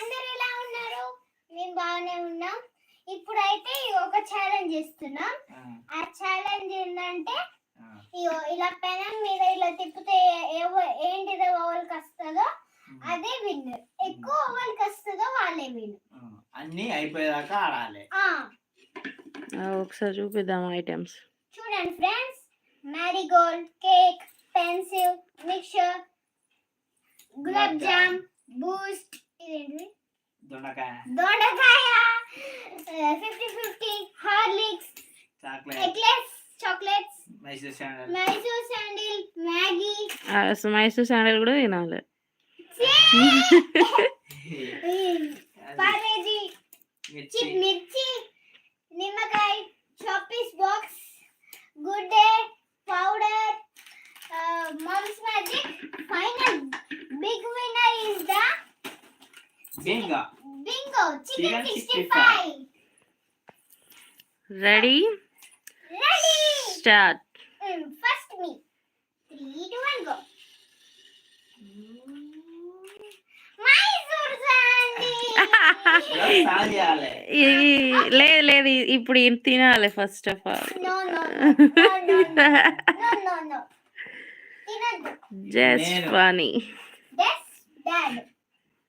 అందరు ఎలా ఉన్నారు? మేము బాగానే ఉన్నాం. ఇప్పుడైతే ఒక ఛాలెంజ్ ఇస్తున్నాం ఆ. ఛాలెంజ్ ఏంటంటే ఇగో ఇలా పెనం మీద ఇలా తిప్పితే ఏంటిదో ఓవల్కి వస్తుందో అదే విన్ ఎక్కువ ఓవల్కి వస్తుందో వాళ్ళే విన్ అన్ని అయిపోయేదాకా ఆడాలి. ఒకసారి చూపిద్దాం ఐటమ్స్ చూడండి friends marigold cake pencil mixture gulab jam Boost ఇదేంటి దొండకాయ దొండకాయ fifty fifty Horlicks chocolate eclairs chocolates Mysore sandal Mysore sandal Maggi Mysore sandal కూడా తినాలి పార్లేజీ మిర్చి చిప్ మిర్చి నిమ్మకాయ చాపీస్ box Good Day powder Mom's Magic final big winner is the Bingo. Bingo. Chicken 65 ready ready start first me. Three, 2 one, go. లేదు లేదు ఇప్పుడు ఏం తినాలి first of all just funny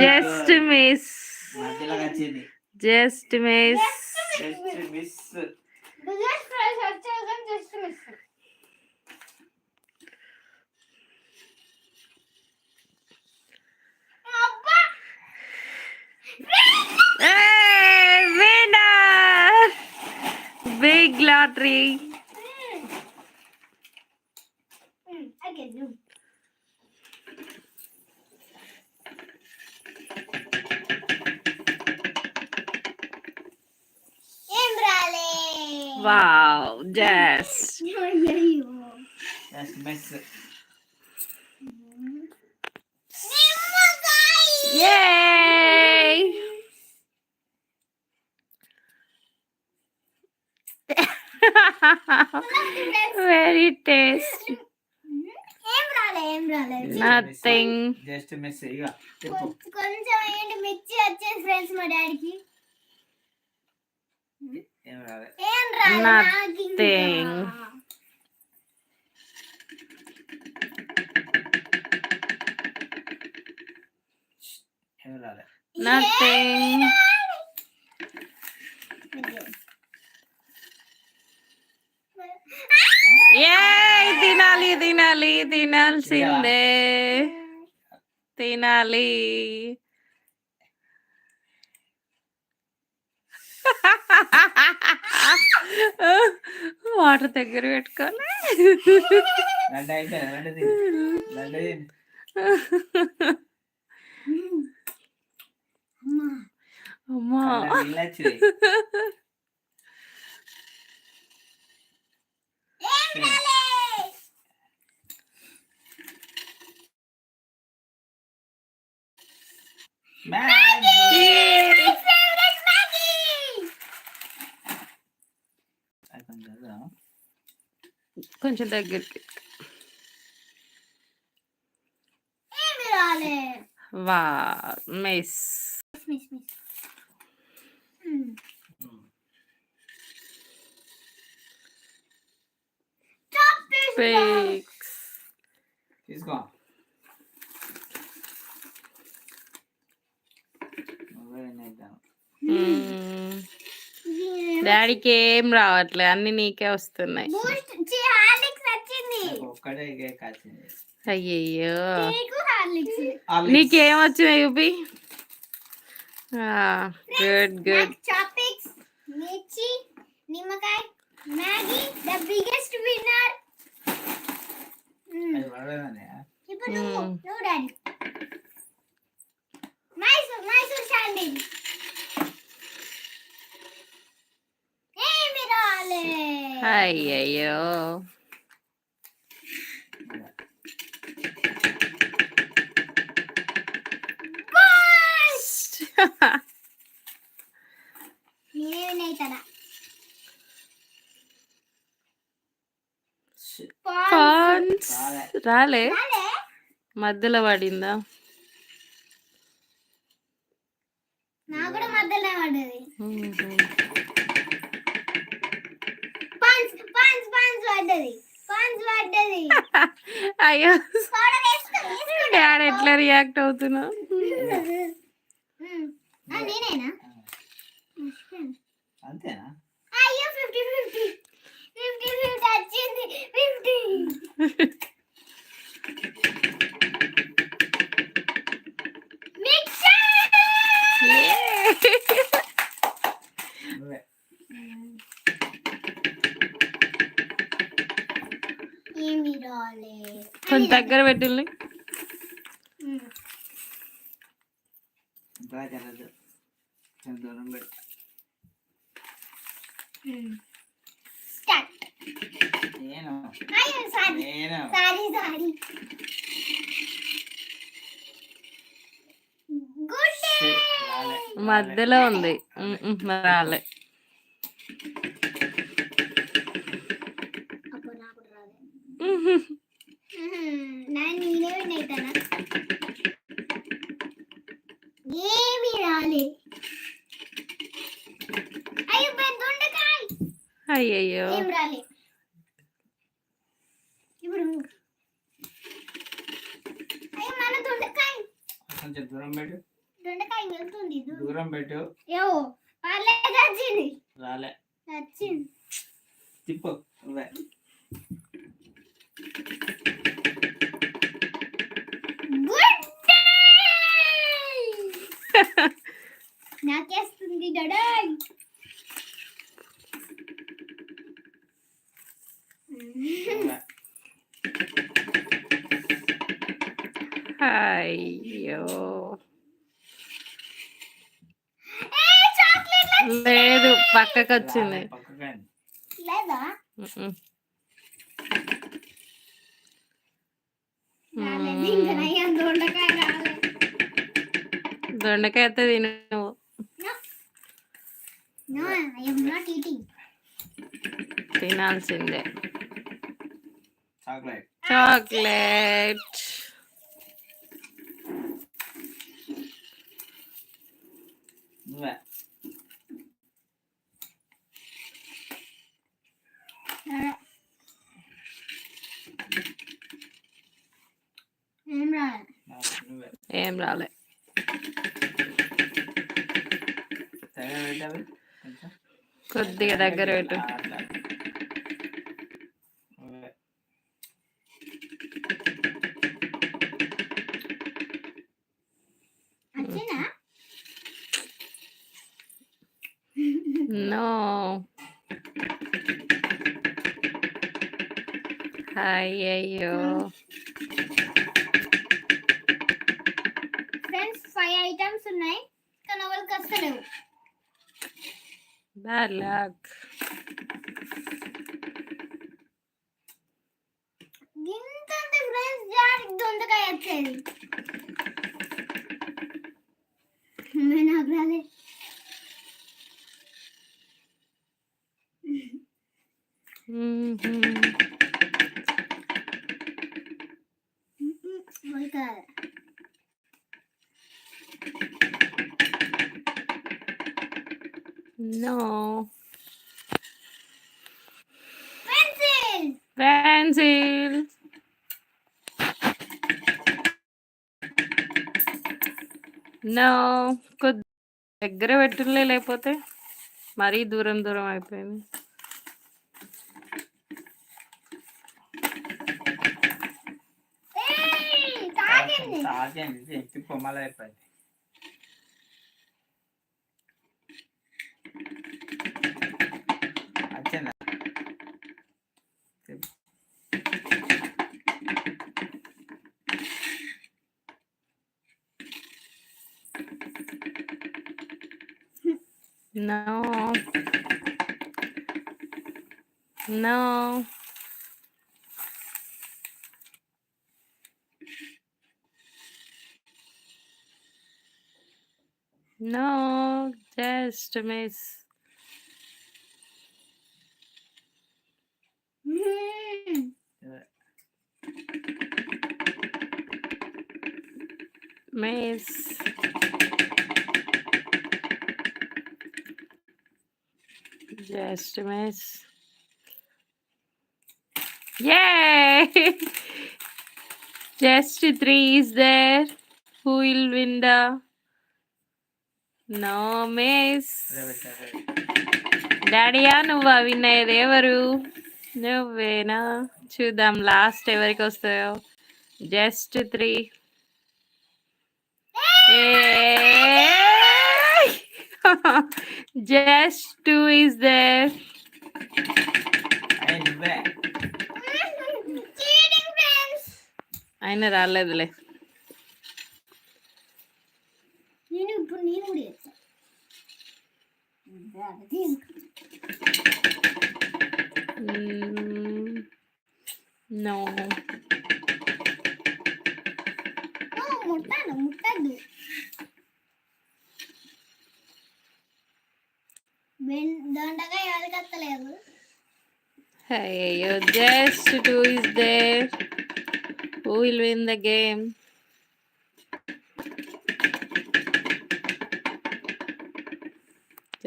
just miss just miss Big lottery. Yay! Very tasty. Lembra, lembra, lembra. Nothing. Just miss it. Yeah. Nothing. Nothing. Yay! Tinali, tinali, tinalsinde. Tinali. Water దగ్గర పెట్టుకోవాలి రెండు అయిపోయింది 엄마. Maggie! Maggie! My favorite is Wow, miss. ఫేక్స్ తీసుకో డాడీకి ఏం రావట్లేదు అన్ని నీకే వస్తున్నాయి. అయ్యయ్యో. నీకేం వచ్చినాయి చూపి గుడ్ గుడ్ అయ్యయ్యో. పాన్స్ రాలే. మధ్యలో పడిందా? నాకు కూడా మధ్యలో పడ్డది. పాన్స్ పడ్డది. అయ్యో. పౌడర్ వేసుకో వేసుకో. డాడ్ ఎట్లా రియాక్ట్ అవుతున్నా? మ్మ్. ఆ, నేనేనా? అంతేనా? అయ్యో ఫిఫ్టీ ఫిఫ్టీ. ఫిఫ్టీ ఫిఫ్టీ వచ్చింది. ఫిఫ్టీ. డే రాలే. మధ్యలో ఉంది. రాలే అప్పుడు నాకు రాలే మ్మ్. నేను నేనే వినైతానా ఏమి రాలే అయ్యో పెద్ద దొండకాయ అయ్యయ్యో ఏం రాలే ఇప్పుడు నువ్వు. అయ్యో మన దొండకాయ కొంచెం దూరం పెట్టు దొండకాయ వెళ్తుంది దూ- దూరం పెట్టు. రాలే. తిప్పు నాకేస్తుంది డడాయ్ అయ్యో ఏ చాక్లెట్ లేదు పక్కకు వచ్చింది దొండకాయ అయితే తిను నువ్వు. తినాల్సిందే. చాక్లెట్ చాక్లెట్ నువ్వే ఏం రాలేదు నాకు నువ్వే ఏం రాలే. కొద్దిగా దగ్గర పెట్టు. అట్లా. నువ్వే వచ్చిందా नाही कणावर कसं देऊ बालक गिनतांत फ्रेंड्स यार दोन काय असेल मी नागराले. हम्म हम्म. हम्म, हम्म बोल నో పెన్సిల్ పెన్సిల్ నో కొద్ది దగ్గర పెట్టులే లేకపోతే మరీ దూరం దూరం అయిపోయింది. తాగండి. మళ్ళీ అయిపోయింది. No. No. Just a miss. Hmm. Miss. Just a miss. Yay! Just three is there. Who will win the? No miss. డాడీయా నువ్వా విన్ అయ్యేది ఎవరు నువ్వేనా చూద్దాం లాస్ట్ ఎవరికి వస్తాయో just three just two is there. ఆయన రాలేదులే నేను ఇప్పుడు నేను కూడా చేస్తా బాగా తీసుకో. నో ఓ, ముట్టాను ముట్టద్దు దొండగా ఎవరికత్తలేదు అయ్యో just two is there who will win the game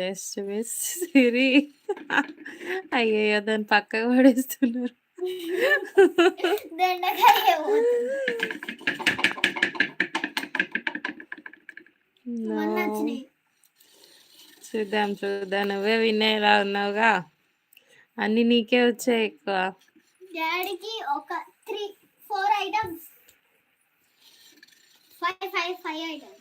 Just miss Siri. అయ్యయ్యో దాన్ని పక్కకు పడేస్తున్నారు. చూద్దాం చూద్దాం. నువ్వే వినేలా ఉన్నావుగా. అన్ని నీకే వచ్చాయి ఎక్కువ. డాడీకి ఒక three four items. Five five five items.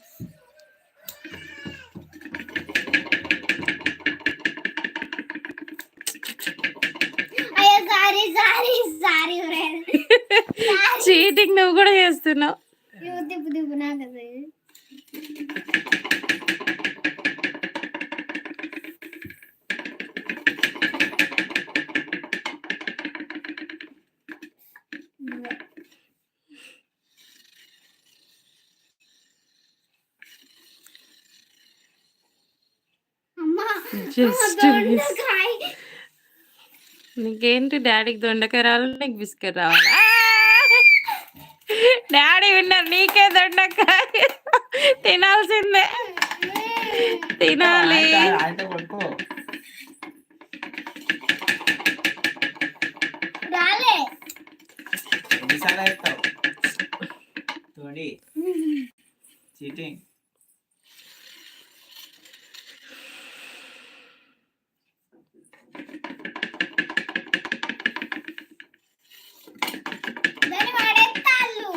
Sorry sorry sorry cheating నువ్వు కూడా చేస్తున్నావు తిప్పు తిప్పు నాకు అది. నువ్వే. అమ్మా Just అమ్మా, miss. నీకేంటి డాడీకి దొండకాయ రావాలి నీకు బిస్కెట్ రావాలి? డాడీ విన్నారు నీకే దొండకాయ. తినాల్సిందే. తినాలి ఆయనతో కొట్టుకో రాలే ఎన్నిసార్లు వేస్తావు తోడి చీటింగ్ దాన్ని వాడేస్తాళ్ళు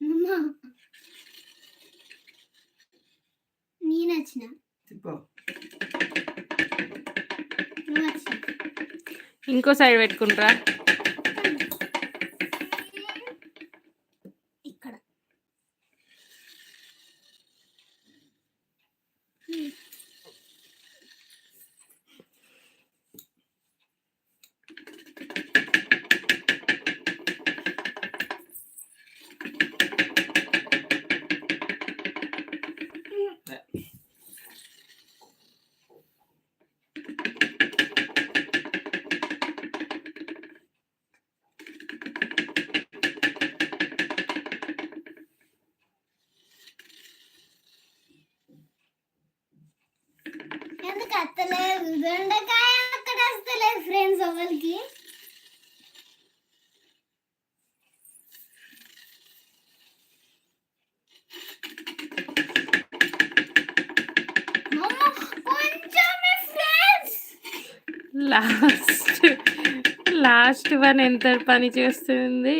అమ్మా. నేను వచ్చిన తిప్పో నువ్వు వచ్చిన ఇంకో సైడ్ పెట్టుకుంటారా ఇక్కడ ఎందుకు అత్తలేదు దొండకాయ అక్కడ వస్తలేదు ఫ్రెండ్స్ ఎవరికి అమ్మ, కొంచెమే ఫ్రెండ్స్ లాస్ట్ లాస్ట్ వన్ ఎంత పని చేస్తుంది?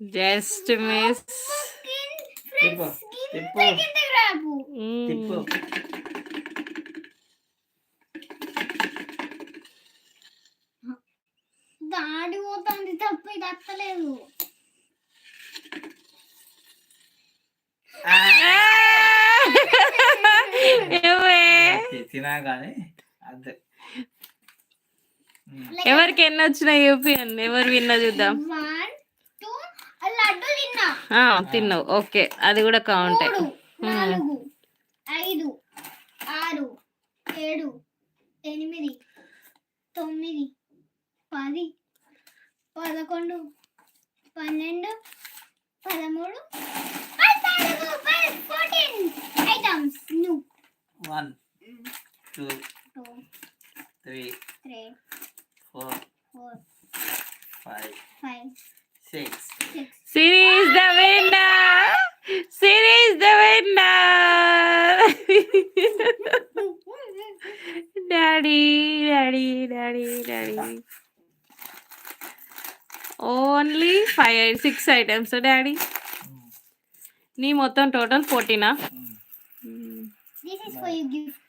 జస్ట్ మిస్ తిప్పు తిప్పు తిప్పు దాడి పోతుంది తప్ప ఇది అత్తలేదు. ఏవే తినా కానీ ఎవరికి ఎన్ని వచ్చినాయి చూపియండి ఎవరు విన్నా చూద్దాం. వన్ టూ లడ్డు తిన్నా. ఆ, తిన్నావు. ఓకే. అది కూడా కౌంటే ఐదు ఆరు ఏడు ఎనిమిది తొమ్మిది పది పదకొండు పన్నెండు పదమూడు ఐటమ్స్. నువ్వు one two two three three four four five five six six series the winner series the winner daddy daddy daddy daddy only five six items daddy నీ మొత్తం టోటల్ ఫోర్టీనా దిస్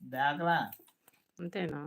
దాకలా అంతేనా